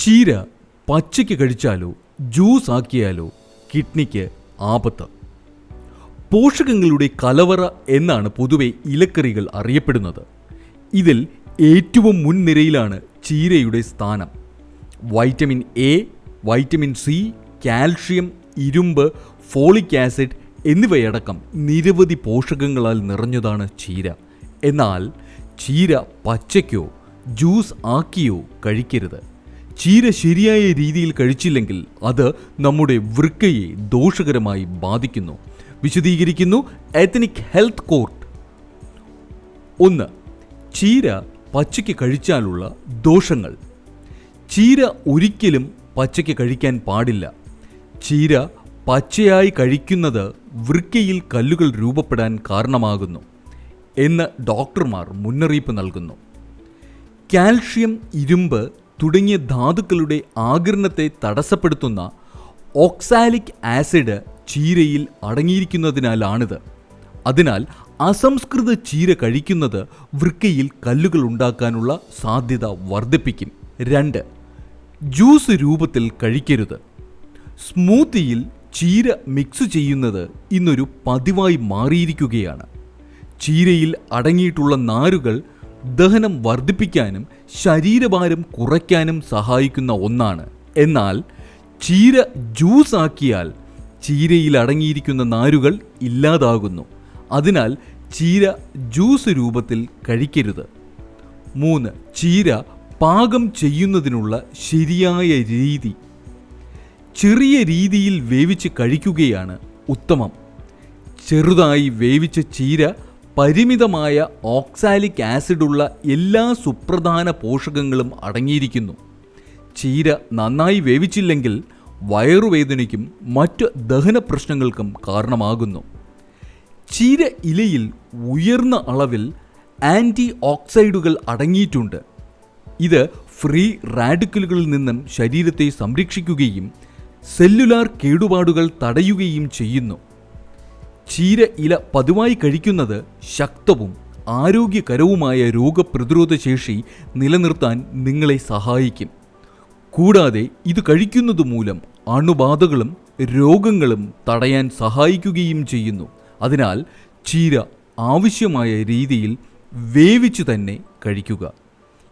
ചീര പച്ചയ്ക്ക് കഴിച്ചാലോ ജ്യൂസ് ആക്കിയാലോ കിഡ്നിക്ക് ആപത്ത്. പോഷകങ്ങളുടെ കലവറ എന്നാണ് പൊതുവെ ഇലക്കറികൾ അറിയപ്പെടുന്നത്. ഇതിൽ ഏറ്റവും മുൻനിരയിലാണ് ചീരയുടെ സ്ഥാനം. Vitamin A vitamin C calcium ഇരുമ്പ് ഫോളിക് ആസിഡ് എന്നിവയടക്കം നിരവധി പോഷകങ്ങളാൽ നിറഞ്ഞതാണ് ചീര. എന്നാൽ ചീര പച്ചയ്ക്കോ ജ്യൂസ് ആക്കിയോ കഴിക്കരുത്. ചീര ശരിയായ രീതിയിൽ കഴിച്ചില്ലെങ്കിൽ അത് നമ്മുടെ വൃക്കയെ ദോഷകരമായി ബാധിക്കുന്നു. വിശദീകരിക്കുന്നു എത്തനിക് ഹെൽത്ത് കോർട്ട് ഒന്ന് ചീര പച്ചയ്ക്ക് കഴിച്ചാലുള്ള ദോഷങ്ങൾ. ചീര ഒരിക്കലും പച്ചയ്ക്ക് കഴിക്കാൻ പാടില്ല. ചീര പച്ചയായി കഴിക്കുന്നത് വൃക്കയിൽ കല്ലുകൾ രൂപപ്പെടാൻ കാരണമാകുന്നു എന്ന് ഡോക്ടർമാർ മുന്നറിയിപ്പ് നൽകുന്നു. കാൽഷ്യം ഇരുമ്പ് തുടങ്ങിയ ധാതുക്കളുടെ ആകിരണത്തെ തടസ്സപ്പെടുത്തുന്ന ഓക്സാലിക് ആസിഡ് ചീരയിൽ അടങ്ങിയിരിക്കുന്നതിനാലാണിത്. അതിനാൽ അസംസ്കൃത ചീര കഴിക്കുന്നത് വൃക്കയിൽ കല്ലുകൾ ഉണ്ടാക്കാനുള്ള സാധ്യത വർദ്ധിപ്പിക്കും. രണ്ട് ജ്യൂസ് രൂപത്തിൽ കഴിക്കരുത്. സ്മൂത്തിയിൽ ചീര മിക്സ് ചെയ്യുന്നത് ഇന്നൊരു പതിവായി മാറിയിരിക്കുകയാണ്. ചീരയിൽ അടങ്ങിയിട്ടുള്ള നാരുകൾ ദഹനം വർദ്ധിപ്പിക്കാനും ശരീരഭാരം കുറയ്ക്കാനും സഹായിക്കുന്ന ഒന്നാണ്. എന്നാൽ ചീര ജ്യൂസ് ആക്കിയാൽ ചീരയിൽ അടങ്ങിയിരിക്കുന്ന നാരുകൾ ഇല്ലാതാകുന്നു. അതിനാൽ ചീര ജ്യൂസ് രൂപത്തിൽ കഴിക്കരുത്. മൂന്ന് ചീര പാകം ചെയ്യുന്നതിനുള്ള ശരിയായ രീതി. ചെറിയ രീതിയിൽ വേവിച്ച് കഴിക്കുകയാണ് ഉത്തമം. ചെറുതായി വേവിച്ച ചീര പരിമിതമായ ഓക്സാലിക് ആസിഡുള്ള എല്ലാ സുപ്രധാന പോഷകങ്ങളും അടങ്ങിയിരിക്കുന്നു. ചീര നന്നായി വേവിച്ചില്ലെങ്കിൽ വയറുവേദനയ്ക്കും മറ്റ് ദഹന പ്രശ്നങ്ങൾക്കും കാരണമാകുന്നു. ചീര ഇലയിൽ ഉയർന്ന അളവിൽ ആന്റി ഓക്സൈഡുകൾ അടങ്ങിയിട്ടുണ്ട്. ഇത് ഫ്രീ റാഡിക്കലുകളിൽ നിന്നും ശരീരത്തെ സംരക്ഷിക്കുകയും സെല്ലുലാർ കേടുപാടുകൾ തടയുകയും ചെയ്യുന്നു. ചീര ഇല പതിവായി കഴിക്കുന്നത് ശക്തവും ആരോഗ്യകരവുമായ രോഗപ്രതിരോധ ശേഷി നിലനിർത്താൻ നിങ്ങളെ സഹായിക്കും. കൂടാതെ ഇത് കഴിക്കുന്നത് മൂലം അണുബാധകളും രോഗങ്ങളും തടയാൻ സഹായിക്കുകയും ചെയ്യുന്നു. അതിനാൽ ചീര ആവശ്യമായ രീതിയിൽ വേവിച്ചു തന്നെ കഴിക്കുക.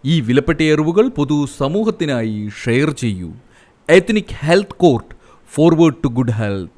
ഈ വിലപ്പെട്ട അറിവുകൾ പൊതു സമൂഹത്തിനായി ഷെയർ ചെയ്യൂ. Ethnic health court forward to good health